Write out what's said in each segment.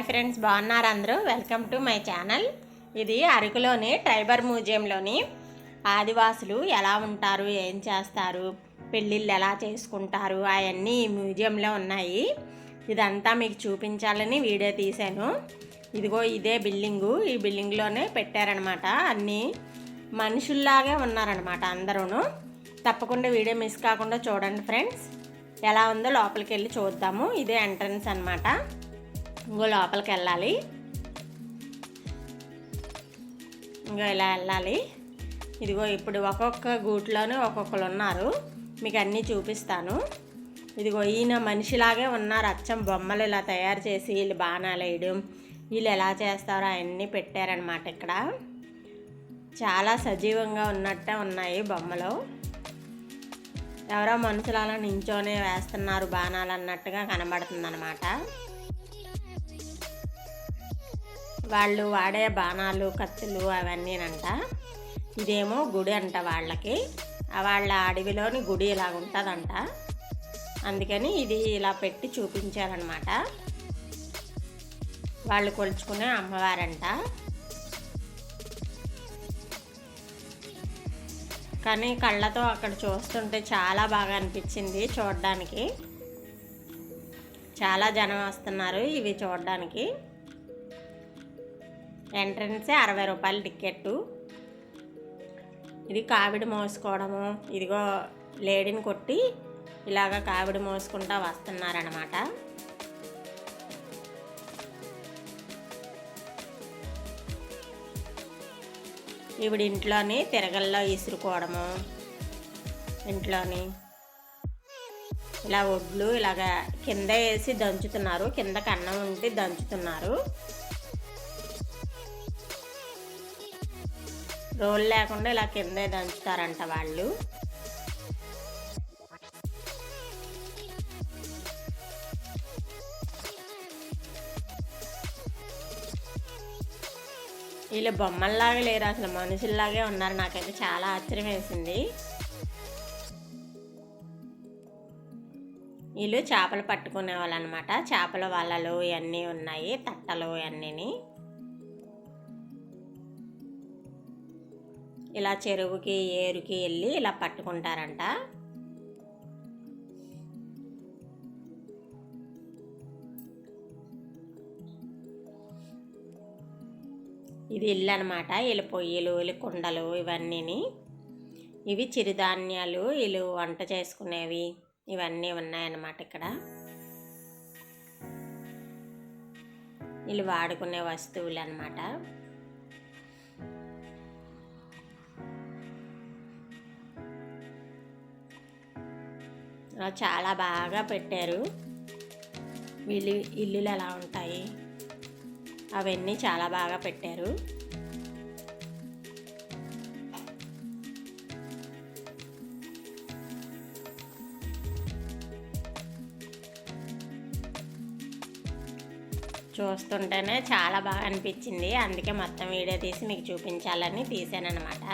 Hi friends బాగున్నారు అందరూ? Welcome to my channel. ఇది అరకులోని ట్రైబర్ మ్యూజియంలోని ఆదివాసులు ఎలా ఉంటారు ఏం చేస్తారు పెళ్ళిళ్ళు ఎలా చేసుకుంటారు అవన్నీ ఈ మ్యూజియంలో ఉన్నాయి. ఇదంతా మీకు చూపించాలని వీడియో తీశాను. ఇదిగో ఇదే బిల్డింగు. ఈ బిల్డింగ్లోనే పెట్టారనమాట. అన్నీ మనుషుల్లాగే ఉన్నారనమాట అందరూ తప్పకుండా వీడియో మిస్ కాకుండా చూడండి ఫ్రెండ్స్. ఎలా ఉందో లోపలికి వెళ్ళి చూద్దాము. ఇదే ఎంట్రన్స్ అనమాట ఇంకో లోపలికి వెళ్ళాలి. ఇంకో ఇలా వెళ్ళాలి. ఇదిగో ఇప్పుడు ఒక్కొక్క గూట్లోనే ఒక్కొక్కరు ఉన్నారు. మీకు అన్నీ చూపిస్తాను. ఇదిగో ఈయన మనిషిలాగే ఉన్నారు. అచ్చం బొమ్మలు ఇలా తయారు చేసి వీళ్ళు బాణాలు వేయడం వీళ్ళు ఎలా చేస్తారో అవన్నీ పెట్టారనమాట ఇక్కడ. చాలా సజీవంగా ఉన్నట్టే ఉన్నాయి బొమ్మలు. ఎవరో మనుషులు అలా నించోనే వేస్తున్నారు బాణాలు అన్నట్టుగా కనబడుతుంది అనమాట వాళ్ళు వాడే బాణాలు కత్తులు అవన్నీనంట. ఇదేమో గుడి అంట వాళ్ళకి. వాళ్ళ అడవిలోని గుడి ఇలా ఉంటుందంట. అందుకని ఇది ఇలా పెట్టి చూపించారనమాట వాళ్ళు కొలుచుకునే అమ్మవారంట. కానీ కళ్ళతో అక్కడ చూస్తుంటే చాలా బాగా అనిపించింది చూడడానికి. చాలా జనం వస్తున్నారు ఇవి చూడడానికి. ఎంట్రన్సే అరవై రూపాయల టికెట్టు ఇది కావిడి మోసుకోవడము. ఇదిగో లేడీని కొట్టి ఇలాగ కావిడి మోసుకుంటా వస్తున్నారనమాట ఈవిడ ఇంట్లోని తిరగల్లో ఇసురుకోవడము. ఇంట్లోని ఇలా ఒడ్లు ఇలాగ కింద వేసి దంచుతున్నారు. కింద కన్నం ఉండి దంచుతున్నారు. రోల్ లేకుండా ఇలా కిందే దంచుతారంట వాళ్ళు. వీళ్ళు బొమ్మల్లాగా లేరు అసలు మనుషుల్లాగే ఉన్నారు. నాకైతే చాలా ఆశ్చర్యం వేసింది. వీళ్ళు చేపలు పట్టుకునే వాళ్ళు అనమాట చేపల వలలు ఇవన్నీ ఉన్నాయి తట్టలు ఇవన్నీ ఇలా చెరువుకి ఏరుకి వెళ్ళి ఇలా పట్టుకుంటారంట. ఇది ఇల్లు అనమాట వీళ్ళు పొయ్యిలు వీళ్ళు కుండలు ఇవన్నీని. ఇవి చిరుధాన్యాలు వీళ్ళు వంట చేసుకునేవి. ఇవన్నీ ఉన్నాయన్నమాట ఇక్కడ. వీళ్ళు వాడుకునే వస్తువులు అనమాట చాలా బాగా పెట్టారు. వీళ్ళు ఇల్లులు ఎలా ఉంటాయి? అవన్నీ చాలా బాగా పెట్టారు. చూస్తుంటేనే చాలా బాగా అనిపించింది. అందుకే మొత్తం వీడియో తీసి మీకు చూపించాలని తీసానమాట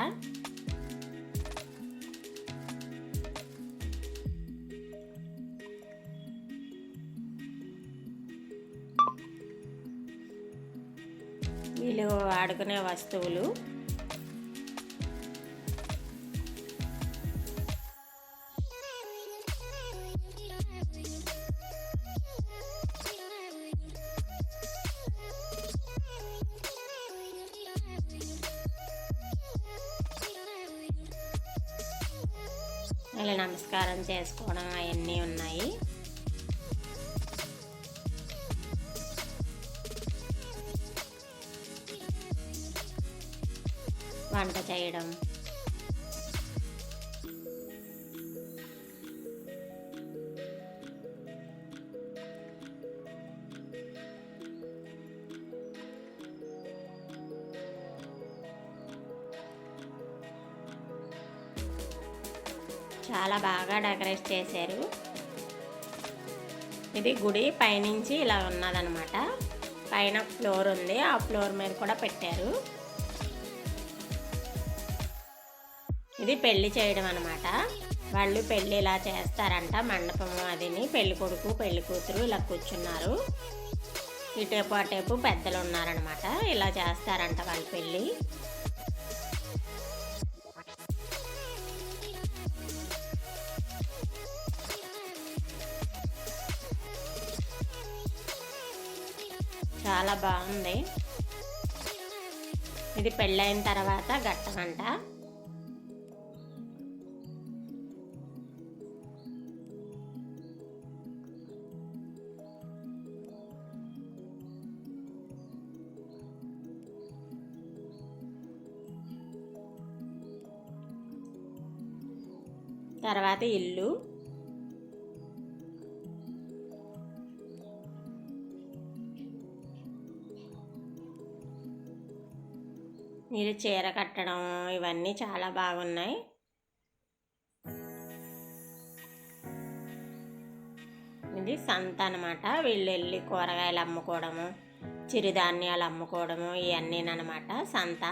వాడుకునే ఆడుకునే వస్తువులు. ఇలా నమస్కారం చేసుకోవడం అవన్నీ ఉన్నాయి. వంట చేయడం. చాలా బాగా డెకరేట్ చేశారు. ఇది గుడి పైనుంచి ఇలా ఉన్నదనమాట పైన ఫ్లోర్ ఉంది. ఆ ఫ్లోర్ మీద కూడా పెట్టారు. ఇది పెళ్ళి చేయడం అనమాట వాళ్ళు పెళ్ళి ఇలా చేస్తారంట. మండపం అదిని పెళ్ళి కొడుకు పెళ్ళి కూతురు ఇలా కూర్చున్నారు. ఇటేపు అటేపు పెద్దలు ఉన్నారనమాట. ఇలా చేస్తారంట వాళ్ళ పెళ్ళి చాలా బాగుంది. ఇది పెళ్ళైన తర్వాత గట్టమంట తర్వాత ఇల్లు మీరు చీర కట్టడం ఇవన్నీ చాలా బాగున్నాయి. ఇది సంత అనమాట వీళ్ళు వెళ్ళి కూరగాయలు అమ్ముకోవడము చిరుధాన్యాలు అమ్ముకోవడము ఇవన్నీ అనమాట సంత.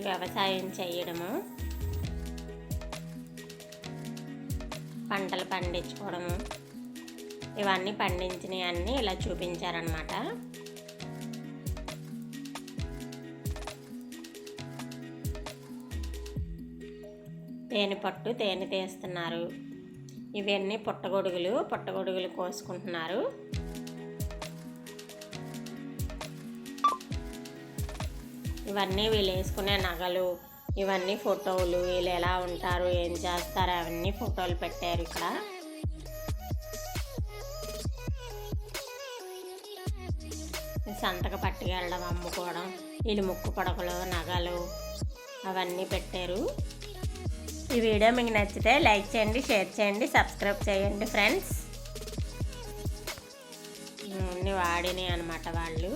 వ్యవసాయం చేయడము. పంటలు పండించుకోవడము. ఇవన్నీ పండించినవి అన్నీ ఇలా చూపించారనమాట తేనె పట్టు తేనె తీస్తున్నారు. ఇవన్నీ పుట్టగొడుగులు పుట్టగొడుగులు కోసుకుంటున్నారు. ఇవన్నీ వీళ్ళు వేసుకునే నగలు ఇవన్నీ ఫోటోలు వీళ్ళు ఎలా ఉంటారు ఏం చేస్తారు అవన్నీ ఫోటోలు పెట్టారు ఇక్కడ. సంతక పట్టుకెళ్ళడం అమ్ముకోవడం వీళ్ళు ముక్కు పడకలు నగలు అవన్నీ పెట్టారు. ఈ వీడియో మీకు నచ్చితే లైక్ చేయండి షేర్ చేయండి సబ్స్క్రైబ్ చేయండి ఫ్రెండ్స్. అన్నీ వాడినాయి అనమాట వాళ్ళు.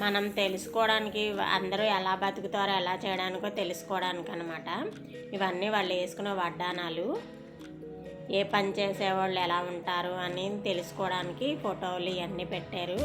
మనం తెలుసుకోవడానికి అందరూ ఎలా బతుకుతారో ఎలా చేయడానికో తెలుసుకోవడానికి అనమాట ఇవన్నీ వాళ్ళు వేసుకునే వడ్డానాలు ఏ పని చేసేవాళ్ళు ఎలా ఉంటారు అని తెలుసుకోవడానికి ఫోటోలు ఇవన్నీ పెట్టారు.